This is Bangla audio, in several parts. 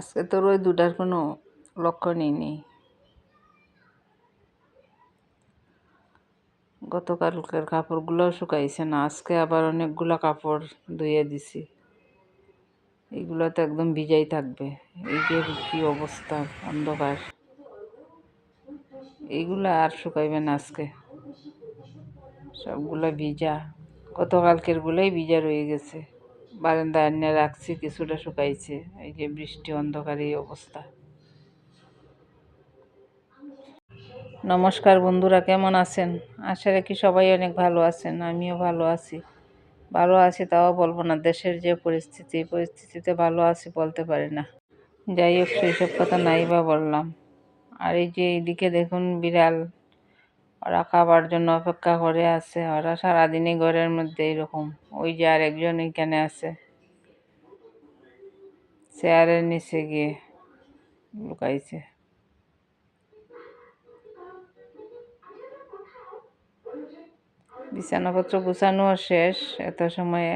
আজকে তোর ওই দুটার কোনো লক্ষণই নেই। গতকালকের কাপড়গুলোও শুকাইছে না, আজকে আবার অনেকগুলো কাপড় ধুয়ে দিছি। এগুলো তো একদম ভিজাই থাকবে। এই যে কি অবস্থা, অন্ধকার। এইগুলো আর শুকাইবে না আজকে। সবগুলো ভিজা। গতকালকের গুলোই ভিজা রয়ে গেছে। বারান্দা এনে রাখছি, কিছুটা শুকাইছে। এই যে বৃষ্টি, অন্ধকার, এই অবস্থা। নমস্কার বন্ধুরা, কেমন আছেন? আশা রাখি সবাই অনেক ভালো আছেন, আমিও ভালো আছি। ভালো আছি তাও বলব না, দেশের যে পরিস্থিতি পরিস্থিতিতে ভালো আছি বলতে পারি না। যাই হোক, সেইসব কথা নাই বা বললাম। আর এই যে এইদিকে দেখুন, বিড়াল ওরা খাবার জন্য অপেক্ষা করে আছে। ওরা সারাদিনই ঘরের মধ্যে এরকম। ওই যে আর একজন এখানে আছে। চেয়ারের নিচে গিয়ে লুকাইছে। বিছানাপত্র গুছানো শেষ। এত সময়ে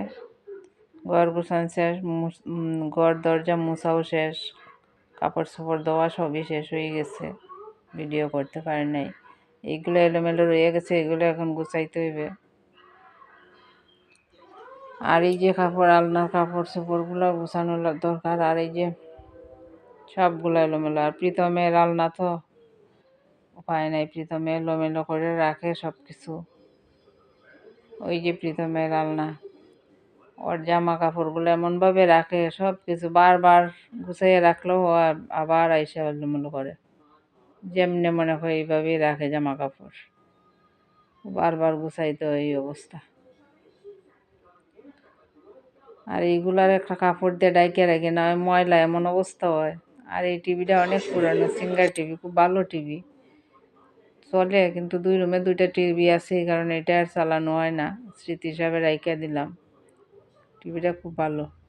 ঘর গুছানো শেষ ঘর দরজা মুছাও শেষ। কাপড় চোপড় দেওয়া সবই শেষ হয়ে গেছে। ভিডিও করতে পারি নাই। এইগুলো এলোমেলো রয়ে গেছে, এগুলো এখন গুছাইতে হইবে। আর এই যে কাপড়, আলনার কাপড় চোপড়গুলো গুছানোর দরকার, আর এই যে সবগুলো এলোমেলো। আর প্রীতমের আলনা তো উপায় নাই, প্রীতমে এলোমেলো করে রাখে সব কিছু ওই যে প্রীতমের আলনা, ওর জামা কাপড়গুলো এমনভাবে রাখে সব কিছু বারবার গুছাইয়ে রাখলেও আবার আইসা এলোমেলো করে। যেমনি মনে করে এইভাবেই রাখে জামা কাপড় বারবার গুছাইতে হয় এই অবস্থা। আর এইগুলার একটা কাপড় দিয়ে ডাইকে রাখে না ময়লা এমন অবস্থা হয়। আর এই টিভিটা অনেক পুরানো, সিঙ্গার টিভি, খুব ভালো টিভি। চলে, কিন্তু দুই রুমে দুইটা টিভি আছে কারণে এটা আর চালানো হয় না। স্মৃতি হিসাবে রাইকা দিলাম। টিভিটা খুব ভালো।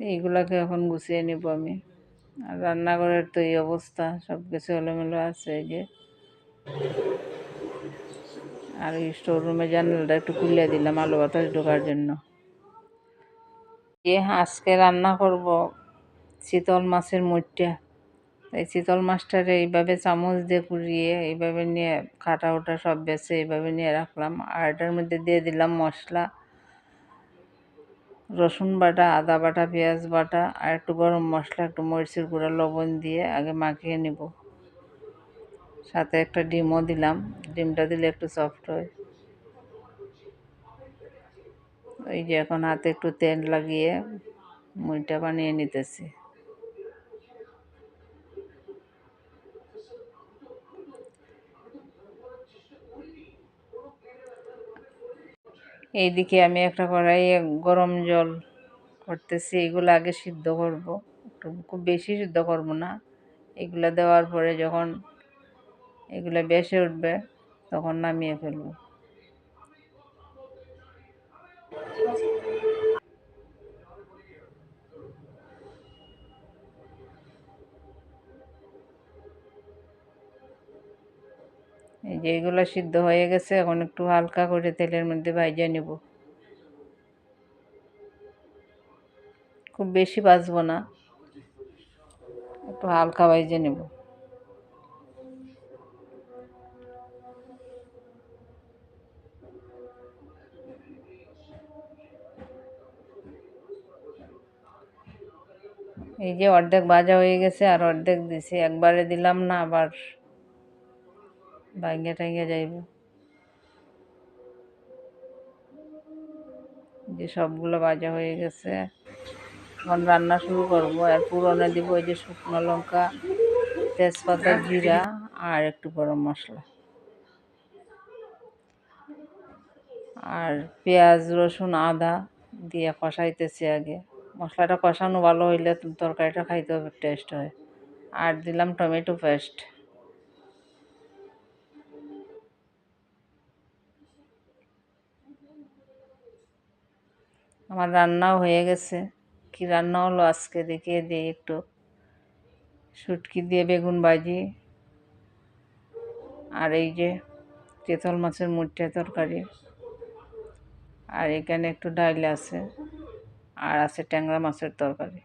এইগুলাকে এখন গুছিয়ে নিব আমি। আর রান্নাঘরের তো এই অবস্থা সব কিছু এলোমেলো আছে এই যে। আর ওই স্টোর রুমে জানালাটা একটু খুলে দিলাম, আলু বাতাস ঢোকার জন্য। যে আজকে রান্না করব শীতল মাছের মুঠটা এই শীতল মাছটারে এইভাবে চামচ দিয়ে কুড়িয়ে, এইভাবে নিয়ে কাটা ওটা সব বেছে এইভাবে নিয়ে রাখলাম। আর এটার মধ্যে দিয়ে দিলাম মশলা। রসুন বাটা, আদা বাটা, পেঁয়াজ বাটা আর একটু গরম মশলা, একটু মরিচের গুঁড়া, লবণ দিয়ে আগে মাখিয়ে নিব। সাথে একটা ডিমও দিলাম। ডিমটা দিলে একটু সফট হয়। ওই যে এখন হাতে একটু তেল লাগিয়ে মুড়িটা বানিয়ে নিতেছি। এইদিকে আমি একটা কড়াইয়ে গরম জল করতেছি, এগুলো আগে সিদ্ধ করব। একটু খুব বেশি সিদ্ধ করব না। এগুলো দেওয়ার পরে যখন এগুলো বেসে উঠবে, তখন নামিয়ে ফেলব। এই যে এগুলো সিদ্ধ হয়ে গেছে, এখন একটু হালকা করে তেলের মধ্যে ভাইজা নেব। খুব বেশি বাজবো না, একটু হালকা ভাইজে নেব। এই যে অর্ধেক ভাজা হয়ে গেছে আর অর্ধেক দিছি, একবারে দিলাম না, আবার ভাঙ্গে টাঙ্গে যাইব। যে সবগুলো ভাজা হয়ে গেছে। এখন রান্না শুরু করব। আর পুরনে দিব ওই যে শুকনো লঙ্কা, তেজপাতা, জিরা আর একটু গরম মশলা। আর পেঁয়াজ, রসুন, আদা দিয়ে কষাইতেছি আগে। মশলাটা কষানো ভালো হইলে তরকারিটা খাইতে টেস্ট হয়। আর দিলাম টমেটো পেস্ট আমার রান্নাও হয়ে গেছে। কি রান্না হলো আজকে দেখিয়ে দিই একটু। শুটকি দিয়ে বেগুন ভাজি। আর এই যে তেতল মাছের মুঠে তরকারি। আর এখানে একটু ডাইল আছে। আর আছে ট্যাংরা মাছের তরকারি।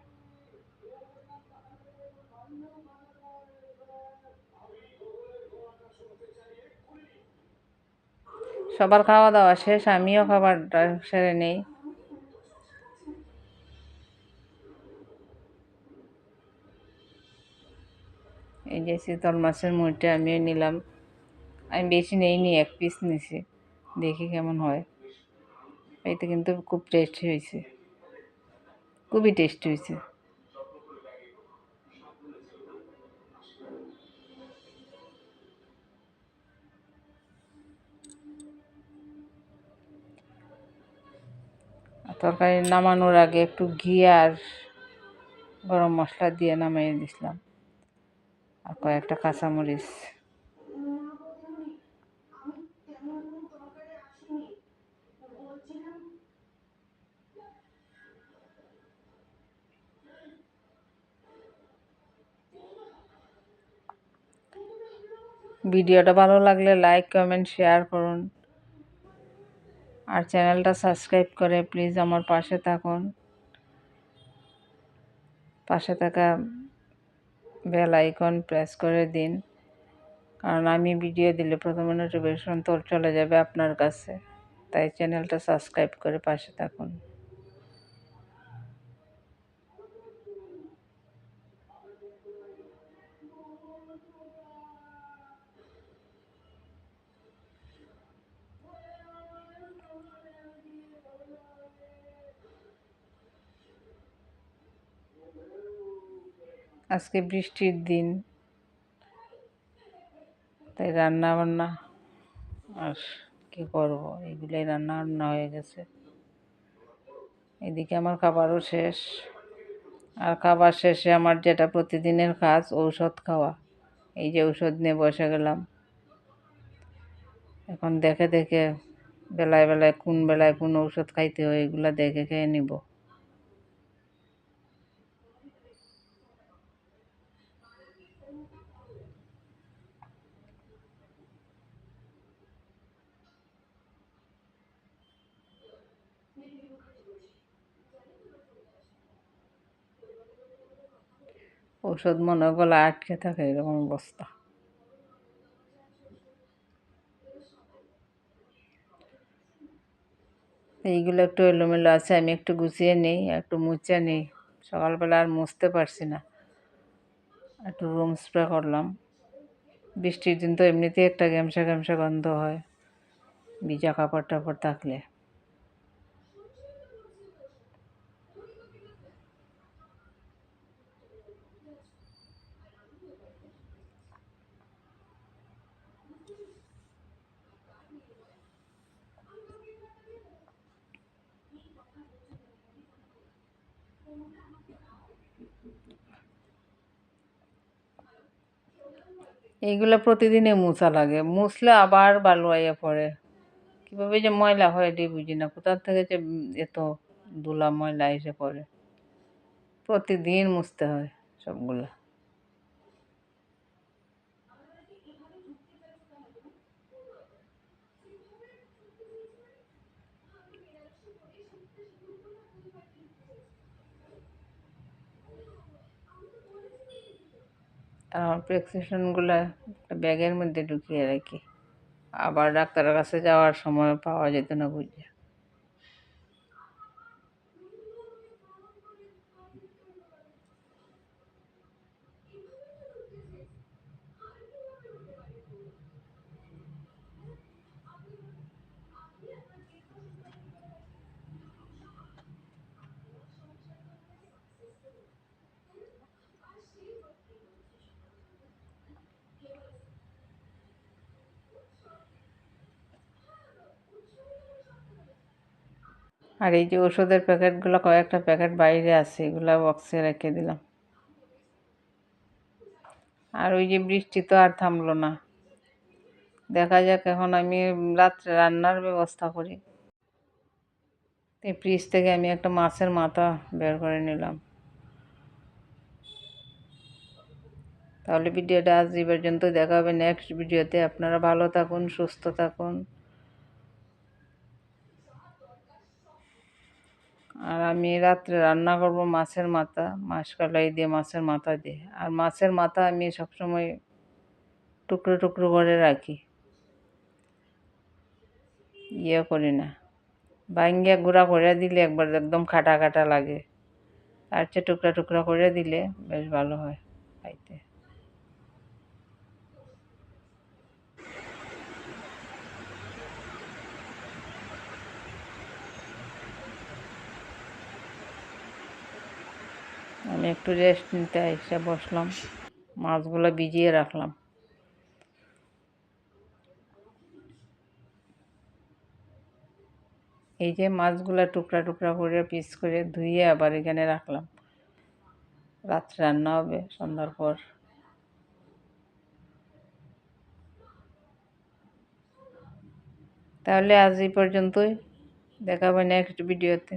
সবার খাওয়া দাওয়া শেষ, আমিও খাবারটা সেরে নেই। শীতল মাছের মুড়িটা আমিও নিলাম। আমি বেশি নেইনি, এক পিস নিছি। দেখি কেমন হয়। এতে কিন্তু খুব টেস্টি হয়েছে। খুবই টেস্টি হয়েছে। তরকারি নামানোর আগে একটু ঘি আর গরম মশলা দিয়ে নামিয়ে দিছিলাম। আর কয়েকটা কাঁচামরিচ। ভিডিওটা ভালো লাগলে লাইক, কমেন্ট, শেয়ার করুন। আর চ্যানেলটা সাবস্ক্রাইব করে প্লিজ আমার পাশে থাকুন। পাশে থাকা বেল আইকন প্রেস করে দিন। কারণ আমি ভিডিও দিলে প্রথমে নোটিফিকেশন তোর চলে যাবে আপনার কাছে। তাই চ্যানেলটা সাবস্ক্রাইব করে পাশে থাকুন। আজকে বৃষ্টির দিন। তাই রান্না বান্না আর কী করব? এগুলোই রান্না বান্না হয়ে গেছে। এদিকে আমার খাবারও শেষ। আর খাবার শেষে আমার যেটা প্রতিদিনের কাজ, ঔষধ খাওয়া। এই যে ঔষধ নিয়ে বসে গেলাম। এখন দেখে দেখে বেলায় বেলায় কোন বেলায় কোন ঔষধ খাইতে হয়, এগুলো দেখে খেয়ে নিব। ওষুধ মনে গলা আটকে থাকে, এরকম অবস্থা। এইগুলো একটু এলোমেলো আছে, আমি একটু গুছিয়ে নিই, একটু মুছে নিই। সকালবেলা আর মুছতে পারছি না। একটু রুম স্প্রে করলাম। বৃষ্টির দিন তো এমনিতেই একটা গ্যামসা গ্যামসা গন্ধ হয়, ভিজা কাপড় টাপড় থাকলে। এইগুলো প্রতিদিনে মুছা লাগে। মুছলে আবার বালুয়াইয়া পড়ে। কীভাবে যে ময়লা হয় এটি বুঝি না। কোথার থেকে যে এত দুলা ময়লা এসে পড়ে। প্রতিদিন মুছতে হয় সবগুলো আমার প্রেসক্রিপশনগুলো ব্যাগের মধ্যে ঢুকিয়ে রাখি। আবার ডাক্তারের কাছে যাওয়ার সময় পাওয়া যেত না বুঝে আর এই যে ওষুধের প্যাকেটগুলো, কয়েকটা প্যাকেট বাইরে আছে, এগুলো বক্সে রেখে দিলাম। আর ওই যে বৃষ্টি তো আর থামলো না। দেখা যাক, এখন আমি রাত্রে রান্নার ব্যবস্থা করি। এই ফ্রিজ থেকে আমি একটা মাছের মাথা বের করে নিলাম। তাহলে ভিডিওটা আজ এই পর্যন্ত দেখা হবে নেক্সট ভিডিওতে। আপনারা ভালো থাকুন, সুস্থ থাকুন। আর আমি রাত্রে রান্না করব মাছের মাথা মাছকালাই দিয়ে মাছের মাথা দিয়ে। আর মাছের মাথা আমি সবসময় টুকরো টুকরো করে রাখি। ইয়ে করি না। ভাঙ্গিয়া গুঁড়া করে দিলে একবার একদম খাটা খাটা লাগে। তার চেয়ে টুকরা টুকরা করে দিলে বেশ ভালো হয় খাইতে। আমি একটু রেস্ট নিতে এসে বসলাম। মাছগুলো ভিজিয়ে রাখলাম। এই যে মাছগুলো টুকরা টুকরা করে পিস করে ধুয়ে আবার এখানে রাখলাম। রাত্রে রান্না হবে, সন্ধ্যার পর। তাহলে আজ এই পর্যন্তই। দেখাবে নেক্সট ভিডিওতে